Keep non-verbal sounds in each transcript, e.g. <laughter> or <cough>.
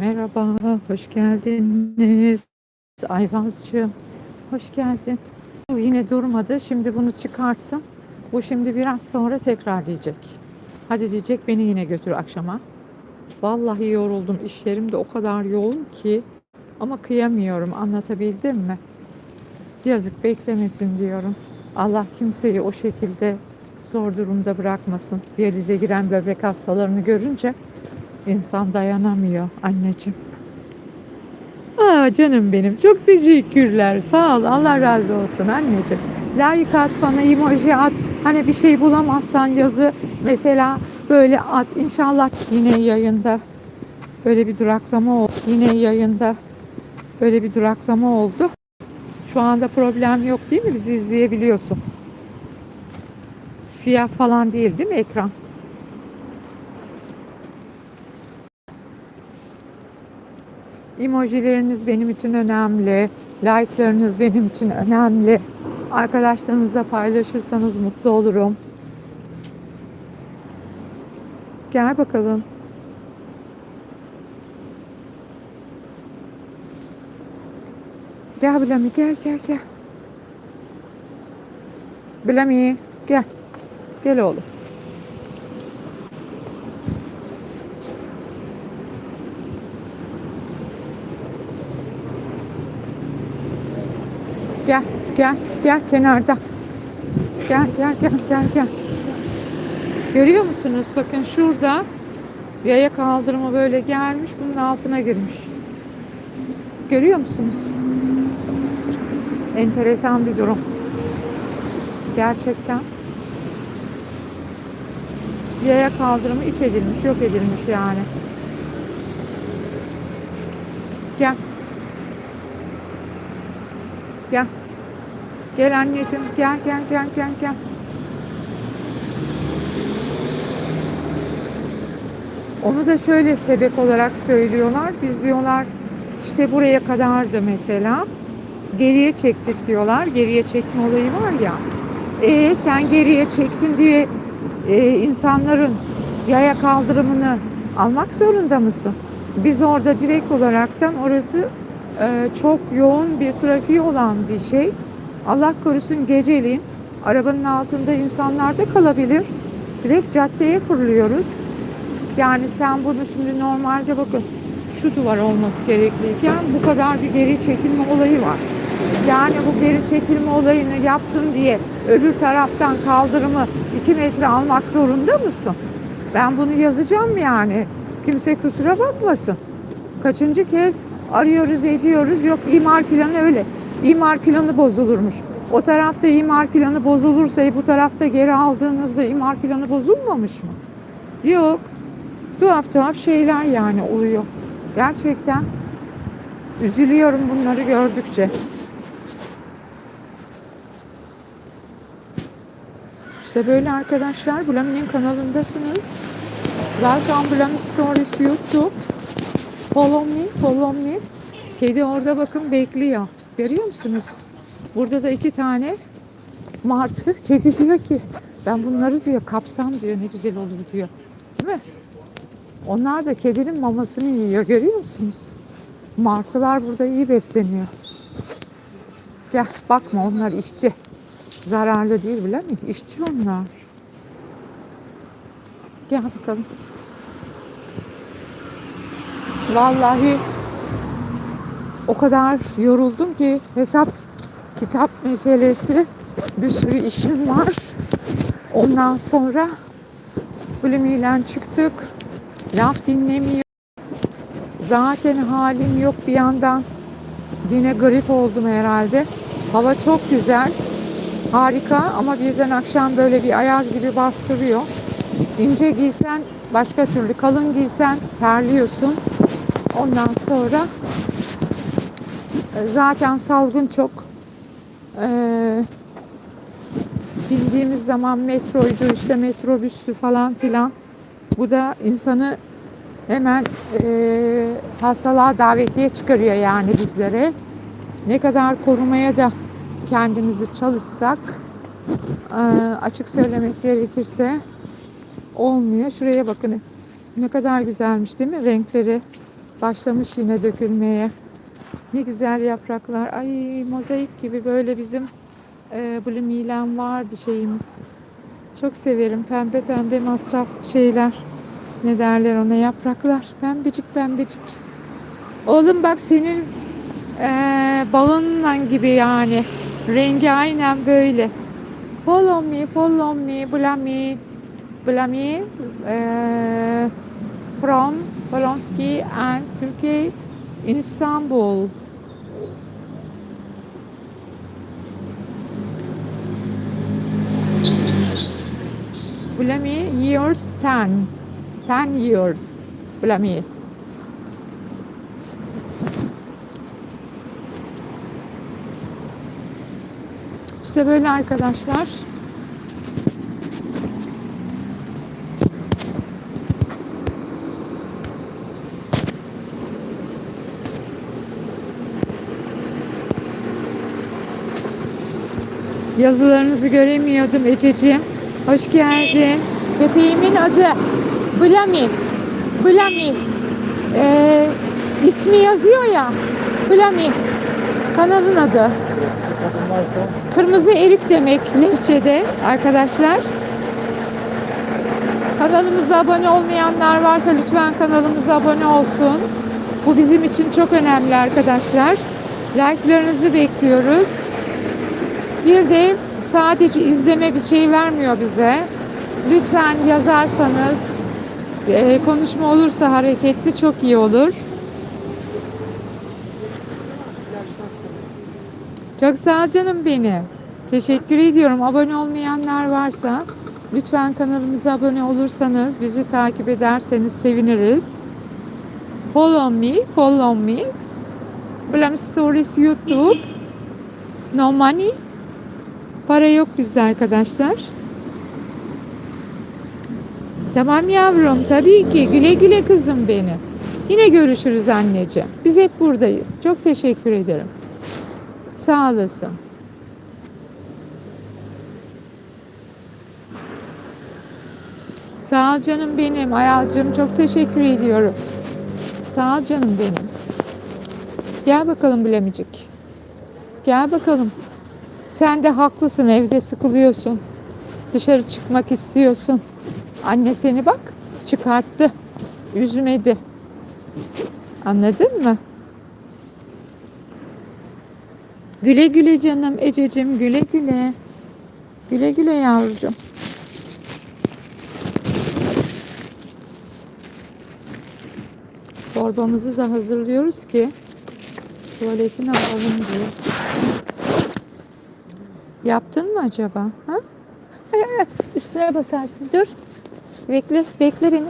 Merhaba, hoş geldiniz. Ayvazcığım, hoş geldin. Bu yine durmadı. Şimdi bunu çıkarttım. Bu şimdi biraz sonra tekrar diyecek. Hadi diyecek beni yine götür akşama. Vallahi yoruldum. İşlerim de o kadar yoğun ki. Ama kıyamıyorum. Anlatabildim mi? Yazık beklemesin diyorum. Allah kimseyi o şekilde zor durumda bırakmasın. Diyalize giren böbrek hastalarını görünce insan dayanamıyor anneciğim. Aa canım benim çok teşekkürler. Sağ ol. Allah razı olsun anneciğim. Layık at bana emoji at. Hani bir şey bulamazsan yazı mesela böyle at. İnşallah yine yayında böyle bir duraklama oldu. Yine yayında böyle bir duraklama oldu. Şu anda problem yok değil mi? Bizi izleyebiliyorsun. Siyah falan değil değil mi ekran? Emojileriniz benim için önemli. Like'larınız benim için önemli. Arkadaşlarınızla paylaşırsanız mutlu olurum. Gel bakalım. Gel Bilami gel gel gel. Bilami gel. Gel oğlum. Gel gel gel kenarda. Gel gel gel gel gel. Görüyor musunuz? Bakın şurada yaya kaldırımı böyle gelmiş bunun altına girmiş. Görüyor musunuz? Enteresan bir durum. Gerçekten. Yaya kaldırımı iç edilmiş, yok edilmiş yani. Gel. Gel. Gel anneciğim. Gel gel gel gel gel. Onu da şöyle sebep olarak söylüyorlar. Biz diyorlar işte buraya kadardı mesela. Geriye çektik diyorlar. Geriye çekme olayı var ya. E sen geriye çektin diye e, insanların yaya kaldırımını almak zorunda mısın? Biz orada direkt olaraktan orası e, çok yoğun bir trafiği olan bir şey. Allah korusun geceliğin arabanın altında insanlar da kalabilir. Direkt caddeye fırlıyoruz. Yani sen bunu şimdi normalde bakın şu duvar olması gerekliyken bu kadar bir geri çekilme olayı var. Yani bu geri çekilme olayını yaptın diye öbür taraftan kaldırımı 2 metre almak zorunda mısın? Ben bunu yazacağım yani. Kimse kusura bakmasın. Kaçıncı kez arıyoruz ediyoruz yok imar planı öyle. İmar planı bozulurmuş. O tarafta imar planı bozulursa bu tarafta geri aldığınızda imar planı bozulmamış mı? Yok. Tuhaf tuhaf şeyler yani oluyor. Gerçekten üzülüyorum bunları gördükçe. İşte böyle arkadaşlar Blami'nin kanalındasınız. Welcome Blami Stories YouTube. Follow me, follow me. Kedi orada bakın bekliyor. Görüyor musunuz? Burada da iki tane martı. <laughs> Kedi diyor ki ben bunları diyor kapsam diyor ne güzel olur diyor. Değil mi? Onlar da kedinin mamasını yiyor. Görüyor musunuz? Martılar burada iyi besleniyor. Gel bakma onlar işçi. Zararlı değil bile mi? İşçi onlar. Gel bakalım. Vallahi o kadar yoruldum ki hesap kitap meselesi bir sürü işim var. Ondan sonra Blimi'yle çıktık. Laf dinlemiyor. Zaten halim yok bir yandan. Yine grip oldum herhalde. Hava çok güzel. Harika ama birden akşam böyle bir ayaz gibi bastırıyor. İnce giysen başka türlü, kalın giysen terliyorsun. Ondan sonra zaten salgın çok. Ee, bildiğimiz zaman metroydu, işte metrobüstü falan filan. Bu da insanı hemen e, hastalığa davetiye çıkarıyor yani bizlere. Ne kadar korumaya da kendimizi çalışsak e, açık söylemek gerekirse olmuyor. Şuraya bakın. Ne kadar güzelmiş değil mi? Renkleri başlamış yine dökülmeye. Ne güzel yapraklar. Ay mozaik gibi böyle bizim e, Blue vardı şeyimiz. Çok severim pembe pembe masraf şeyler. Ne derler ona yapraklar. Pembecik pembecik. Oğlum bak senin e, bağınla gibi yani. Rengi aynen böyle. Follow me, follow me, Blami, Blami, e, from Polonski and Turkey in Istanbul. Blami years 10. 10 years. Blami. İşte böyle arkadaşlar. Yazılarınızı göremiyordum Ececiğim. Hoş geldin. Köpeğimin adı Blami. Blami. Ee, ismi yazıyor ya. Blami. Kanalın adı. Kırmızı erik demek lehçede arkadaşlar. Kanalımıza abone olmayanlar varsa lütfen kanalımıza abone olsun. Bu bizim için çok önemli arkadaşlar. Like'larınızı bekliyoruz. Bir de sadece izleme bir şey vermiyor bize. Lütfen yazarsanız, e, konuşma olursa hareketli çok iyi olur. Çok sağ ol canım benim. Teşekkür ediyorum. Abone olmayanlar varsa lütfen kanalımıza abone olursanız, bizi takip ederseniz seviniriz. Follow me, follow me. Blam Stories YouTube. No money. Para yok bizde arkadaşlar. Tamam yavrum tabii ki. Güle güle kızım benim. Yine görüşürüz anneciğim. Biz hep buradayız. Çok teşekkür ederim. Sağ olasın. Sağ ol canım benim. Ayalcığım çok teşekkür ediyorum. Sağ ol canım benim. Gel bakalım Bilemicik. Gel bakalım. Sen de haklısın evde sıkılıyorsun. Dışarı çıkmak istiyorsun. Anne seni bak çıkarttı. Üzmedi. Anladın mı? Güle güle canım Ececiğim güle güle. Güle güle yavrucuğum. Torbamızı da hazırlıyoruz ki tuvaletini alalım diye. Yaptın mı acaba? Ha? Ay, ay, ay, üstüne basarsın. Dur. Bekle, bekle beni.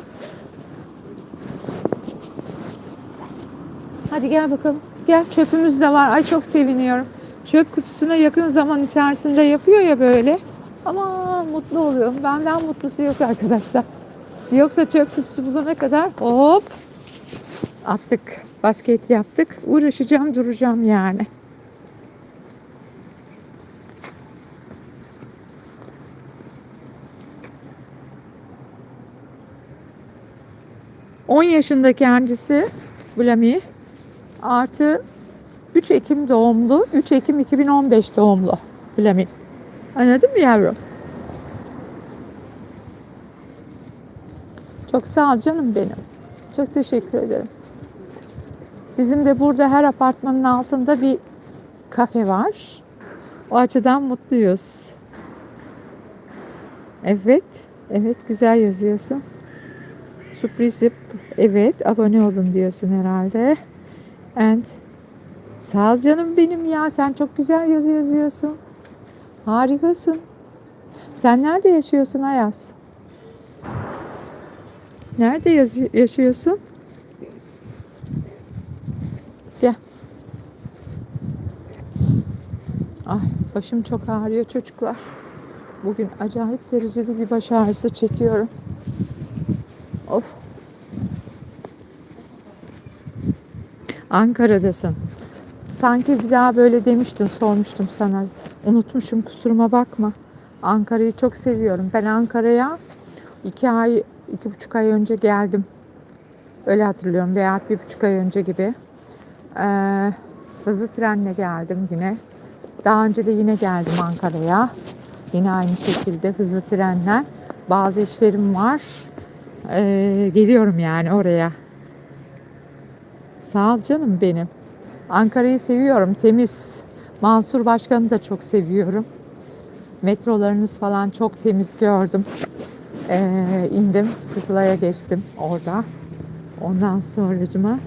Hadi gel bakalım. Gel çöpümüz de var. Ay çok seviniyorum. Çöp kutusuna yakın zaman içerisinde yapıyor ya böyle. Ama mutlu oluyorum. Benden mutlusu yok arkadaşlar. Yoksa çöp kutusu bulana kadar hop attık. Basket yaptık. Uğraşacağım duracağım yani. ...10 yaşında kendisi... ...Blami... ...artı 3 Ekim doğumlu... ...3 Ekim 2015 doğumlu... ...Blami... ...anladın mı yavrum? Çok sağ ol canım benim. Çok teşekkür ederim. Bizim de burada her apartmanın altında bir kafe var. O açıdan mutluyuz. Evet, evet güzel yazıyorsun. Sürprizip, evet abone olun diyorsun herhalde. And sağ ol canım benim ya sen çok güzel yazı yazıyorsun. Harikasın. Sen nerede yaşıyorsun Ayaz? Nerede yaşıyorsun? Gel. Ay başım çok ağrıyor çocuklar. Bugün acayip derecede bir baş ağrısı çekiyorum. Of. Ankara'dasın. Sanki bir daha böyle demiştin, sormuştum sana. Unutmuşum kusuruma bakma. Ankara'yı çok seviyorum. Ben Ankara'ya iki ay, iki buçuk ay önce geldim. Öyle hatırlıyorum veya bir buçuk ay önce gibi. Ee, hızlı trenle geldim yine. Daha önce de yine geldim Ankara'ya. Yine aynı şekilde hızlı trenle. Bazı işlerim var. Ee, geliyorum yani oraya. Sağ ol canım benim. Ankara'yı seviyorum. Temiz. Mansur Başkan'ı da çok seviyorum. Metrolarınız falan çok temiz gördüm. Ee, indim. Kızılay'a geçtim orada. Ondan sonracıma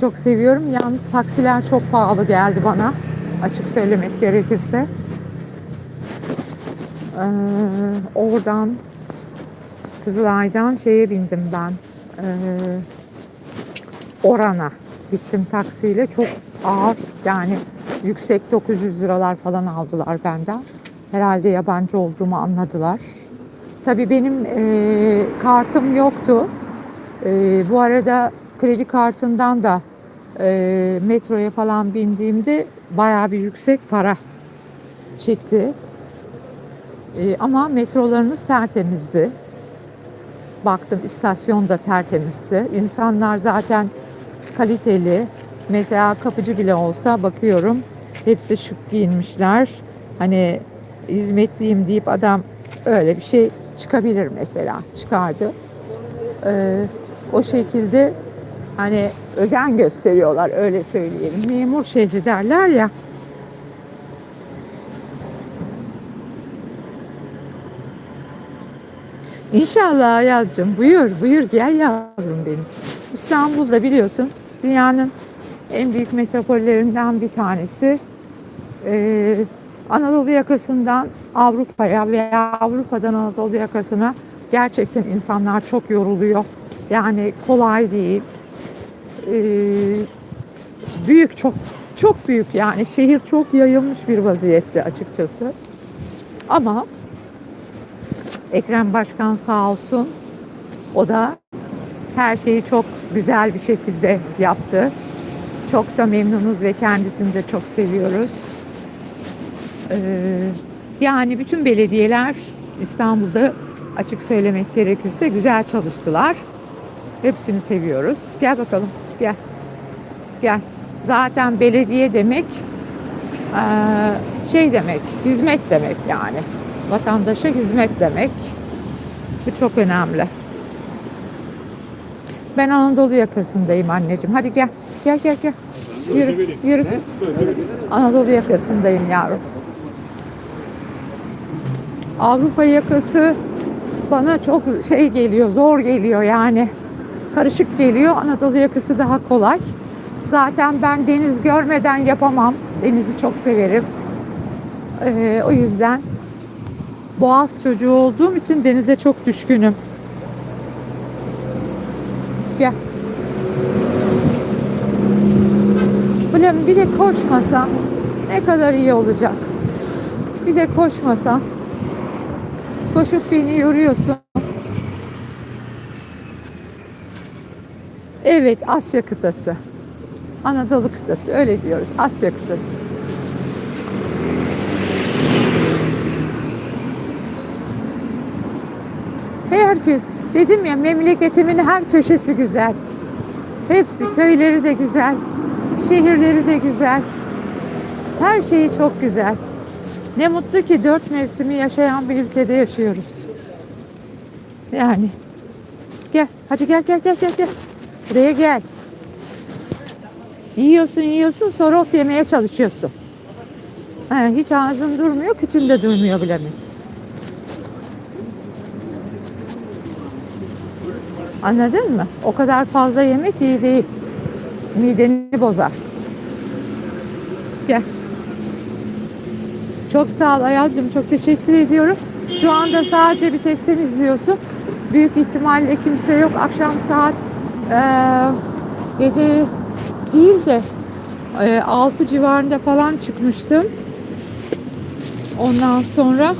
çok seviyorum. Yalnız taksiler çok pahalı geldi bana. Açık söylemek gerekirse. Ee, oradan Kızılay'dan şeye bindim ben. Ee, Oran'a gittim taksiyle. Çok ağır yani yüksek 900 liralar falan aldılar benden. Herhalde yabancı olduğumu anladılar. Tabii benim e, kartım yoktu. E, bu arada kredi kartından da e, metroya falan bindiğimde bayağı bir yüksek para çekti. E, ama metrolarınız tertemizdi. Baktım istasyon da tertemizdi. İnsanlar zaten kaliteli. Mesela kapıcı bile olsa bakıyorum hepsi şık giyinmişler. Hani hizmetliyim deyip adam öyle bir şey çıkabilir mesela. Çıkardı. Ee, o şekilde hani özen gösteriyorlar öyle söyleyelim. Memur şehri derler ya. İnşallah Ayaz'cığım buyur buyur gel yavrum benim. İstanbul'da biliyorsun dünyanın en büyük metropollerinden bir tanesi. Ee, Anadolu yakasından Avrupa'ya veya Avrupa'dan Anadolu yakasına gerçekten insanlar çok yoruluyor. Yani kolay değil. Ee, büyük çok çok büyük yani şehir çok yayılmış bir vaziyette açıkçası. Ama Ekrem Başkan sağ olsun o da her şeyi çok güzel bir şekilde yaptı. Çok da memnunuz ve kendisini de çok seviyoruz. Ee, yani bütün belediyeler İstanbul'da açık söylemek gerekirse güzel çalıştılar. Hepsini seviyoruz. Gel bakalım gel. Gel. Zaten belediye demek eee, şey demek, hizmet demek yani. Vatandaşa hizmet demek. Bu çok önemli. Ben Anadolu yakasındayım anneciğim. Hadi gel. Gel gel gel. Yürü, yürü. Anadolu yakasındayım yavrum. Avrupa yakası bana çok şey geliyor, zor geliyor yani. Karışık geliyor. Anadolu yakası daha kolay. Zaten ben deniz görmeden yapamam. Denizi çok severim. Ee, o yüzden Boğaz çocuğu olduğum için denize çok düşkünüm. Gel. Ulan bir de koşmasan ne kadar iyi olacak. Bir de koşmasan. Koşup beni yoruyorsun. Evet Asya kıtası. Anadolu kıtası öyle diyoruz. Asya kıtası. Herkes dedim ya memleketimin her köşesi güzel. Hepsi köyleri de güzel. Şehirleri de güzel. Her şeyi çok güzel. Ne mutlu ki dört mevsimi yaşayan bir ülkede yaşıyoruz. Yani. Gel. Hadi gel gel gel gel gel. Buraya gel. Yiyorsun yiyorsun sonra ot yemeye çalışıyorsun. Ha, hiç ağzın durmuyor, kütün de durmuyor bile mi? Anladın mı? O kadar fazla yemek iyi değil. Mideni bozar. Gel. Çok sağ ol Ayaz'cığım. Çok teşekkür ediyorum. Şu anda sadece bir tek sen izliyorsun. Büyük ihtimalle kimse yok. Akşam saat eee, gece değil de eee, 6 civarında falan çıkmıştım. Ondan sonra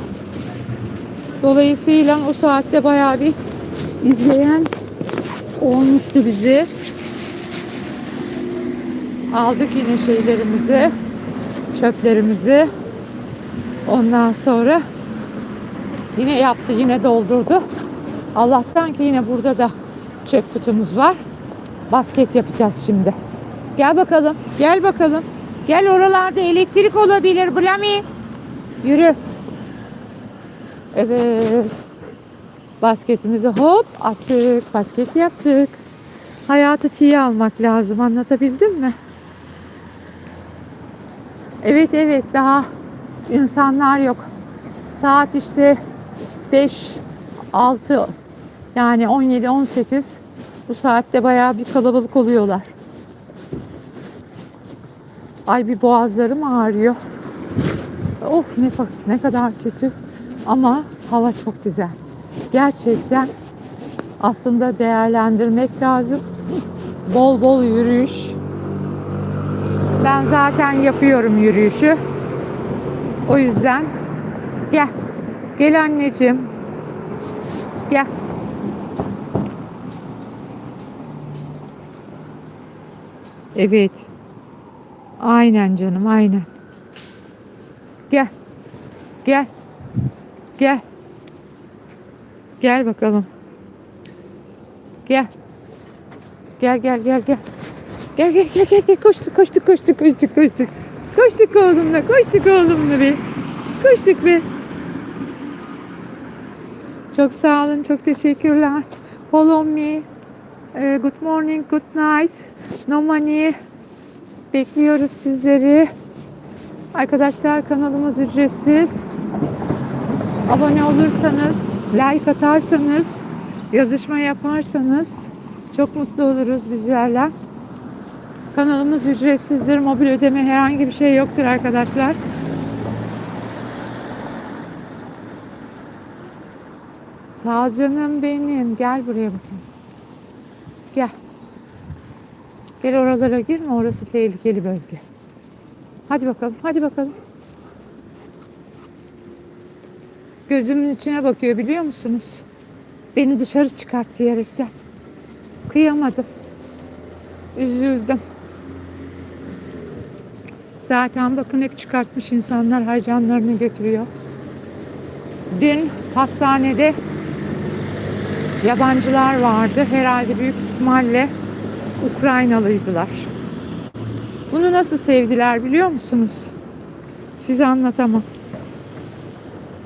dolayısıyla o saatte bayağı bir izleyen olmuştu bizi. Aldık yine şeylerimizi, çöplerimizi. Ondan sonra yine yaptı, yine doldurdu. Allah'tan ki yine burada da çöp kutumuz var. Basket yapacağız şimdi. Gel bakalım, gel bakalım. Gel oralarda elektrik olabilir Blami. Yürü. Evet. Basketimizi hop attık. Basket yaptık. Hayatı tiye almak lazım. Anlatabildim mi? Evet evet daha insanlar yok. Saat işte 5 6 yani 17 18 bu saatte bayağı bir kalabalık oluyorlar. Ay bir boğazlarım ağrıyor. Of ne ne kadar kötü. Ama hava çok güzel. Gerçekten aslında değerlendirmek lazım. Bol bol yürüyüş. Ben zaten yapıyorum yürüyüşü. O yüzden gel. Gel anneciğim. Gel. Evet. Aynen canım, aynen. Gel. Gel. Gel. Gel bakalım. Gel. Gel gel gel gel. Gel gel gel gel gel koştuk koştuk koştuk koştuk koştuk. Koştuk oğlumla koştuk oğlumla be. Koştuk be. Çok sağ olun çok teşekkürler. Follow me. Ee, good morning, good night. No money. Bekliyoruz sizleri. Arkadaşlar kanalımız ücretsiz. Abone olursanız, like atarsanız, yazışma yaparsanız çok mutlu oluruz bizlerle. Kanalımız ücretsizdir. Mobil ödeme herhangi bir şey yoktur arkadaşlar. Sağ canım benim. Gel buraya bakayım. Gel. Gel oralara girme. Orası tehlikeli bölge. Hadi bakalım. Hadi bakalım. Gözümün içine bakıyor biliyor musunuz? Beni dışarı çıkart diyerekten. Kıyamadım. Üzüldüm. Zaten bakın hep çıkartmış insanlar harcanlarını götürüyor. Dün hastanede yabancılar vardı. Herhalde büyük ihtimalle Ukraynalıydılar. Bunu nasıl sevdiler biliyor musunuz? Size anlatamam.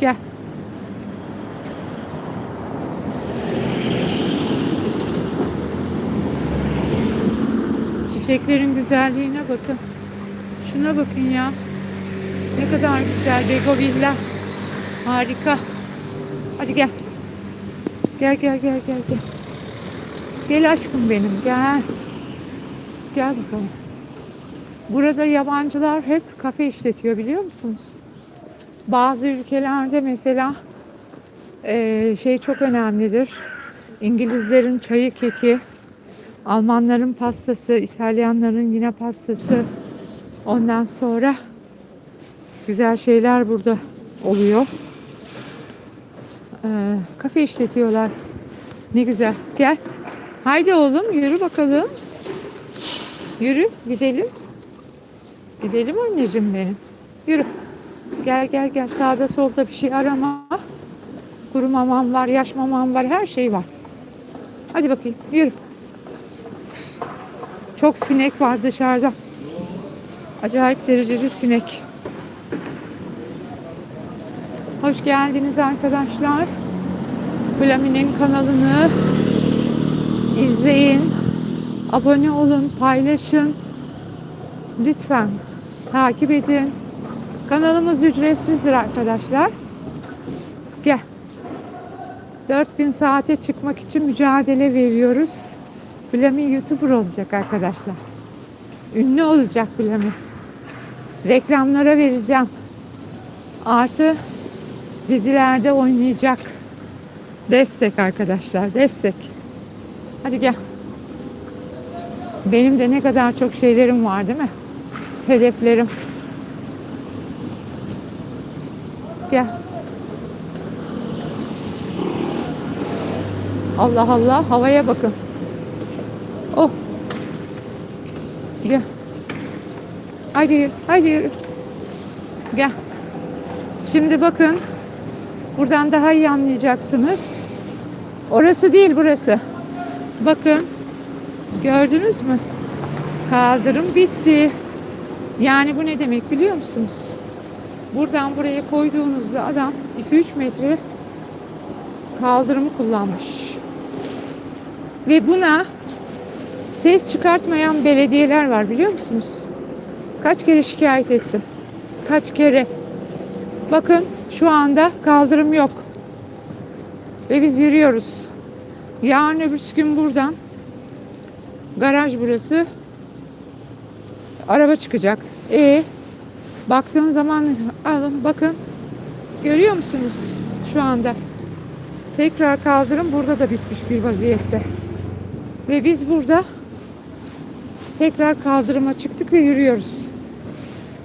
Gel. Çiçeklerin güzelliğine bakın. Şuna bakın ya. Ne kadar güzel begovilla. Harika. Hadi gel. Gel gel gel gel gel. Gel aşkım benim gel. Gel bakalım. Burada yabancılar hep kafe işletiyor biliyor musunuz? Bazı ülkelerde mesela şey çok önemlidir. İngilizlerin çayı keki, Almanların pastası, İtalyanların yine pastası. Ondan sonra güzel şeyler burada oluyor. Ee, kafe işletiyorlar. Ne güzel. Gel. Haydi oğlum yürü bakalım. Yürü gidelim. Gidelim anneciğim benim. Yürü. Gel gel gel sağda solda bir şey arama. Kuru mamam var, yaş mamam var, her şey var. Hadi bakayım yürü. Çok sinek var dışarıda. Acayip derecede sinek. Hoş geldiniz arkadaşlar. Blami'nin kanalını izleyin. Abone olun, paylaşın. Lütfen takip edin. Kanalımız ücretsizdir arkadaşlar. Gel. 4000 saate çıkmak için mücadele veriyoruz. Blami YouTuber olacak arkadaşlar. Ünlü olacak Blami. Reklamlara vereceğim. Artı dizilerde oynayacak. Destek arkadaşlar, destek. Hadi gel. Benim de ne kadar çok şeylerim var değil mi? Hedeflerim. Gel. Allah Allah havaya bakın. Gel. Haydi yürü. Haydi yürü. Gel. Şimdi bakın. Buradan daha iyi anlayacaksınız. Orası değil burası. Bakın. Gördünüz mü? Kaldırım bitti. Yani bu ne demek biliyor musunuz? Buradan buraya koyduğunuzda adam 2-3 metre kaldırımı kullanmış. Ve buna ses çıkartmayan belediyeler var biliyor musunuz? Kaç kere şikayet ettim. Kaç kere. Bakın şu anda kaldırım yok. Ve biz yürüyoruz. Yarın öbürsü gün buradan garaj burası. Araba çıkacak. E baktığın zaman alın bakın. Görüyor musunuz şu anda? Tekrar kaldırım burada da bitmiş bir vaziyette. Ve biz burada tekrar kaldırıma çıktık ve yürüyoruz.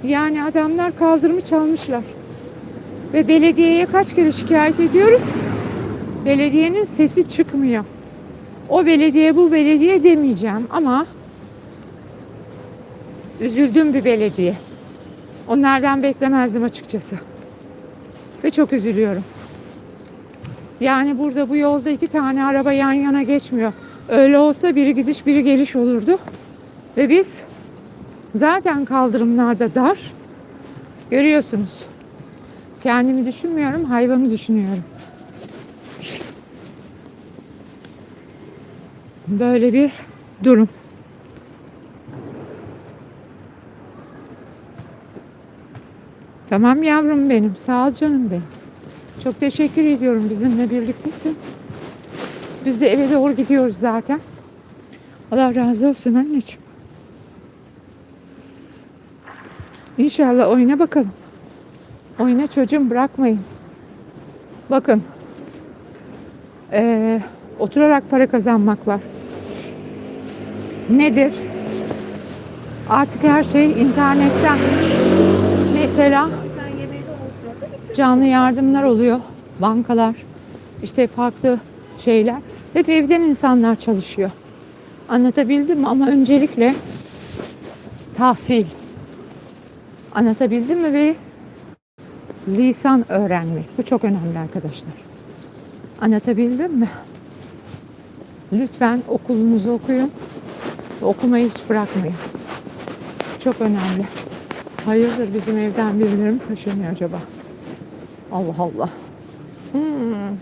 Yani adamlar kaldırımı çalmışlar. Ve belediyeye kaç kere şikayet ediyoruz? Belediyenin sesi çıkmıyor. O belediye bu belediye demeyeceğim ama üzüldüm bir belediye. Onlardan beklemezdim açıkçası. Ve çok üzülüyorum. Yani burada bu yolda iki tane araba yan yana geçmiyor. Öyle olsa biri gidiş biri geliş olurdu. Ve biz zaten kaldırımlarda dar. Görüyorsunuz. Kendimi düşünmüyorum, hayvanı düşünüyorum. Böyle bir durum. Tamam yavrum benim. Sağ ol canım benim. Çok teşekkür ediyorum bizimle birliktesin. Biz de eve doğru gidiyoruz zaten. Allah razı olsun anneciğim. İnşallah oyna bakalım. Oyna çocuğum bırakmayın. Bakın. Ee, oturarak para kazanmak var. Nedir? Artık her şey internetten. Mesela canlı yardımlar oluyor. Bankalar, işte farklı şeyler. Hep evden insanlar çalışıyor. Anlatabildim mi? Ama öncelikle tahsil. Anlatabildim mi? Ve lisan öğrenmek. Bu çok önemli arkadaşlar. Anlatabildim mi? Lütfen okulunuzu okuyun. Okumayı hiç bırakmayın. Çok önemli. Hayırdır bizim evden birileri mi taşınıyor acaba? Allah Allah. Hmm.